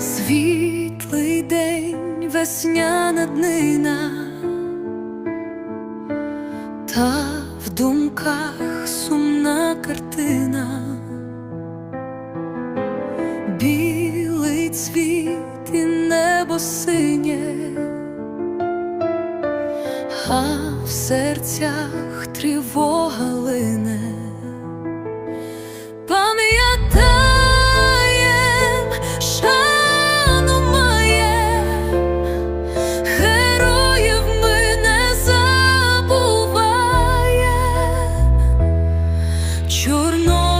світлий день, весняна днина, та в думках сумна картина, білий цвіт і небо синє, а в серцях тривога лине. чорно.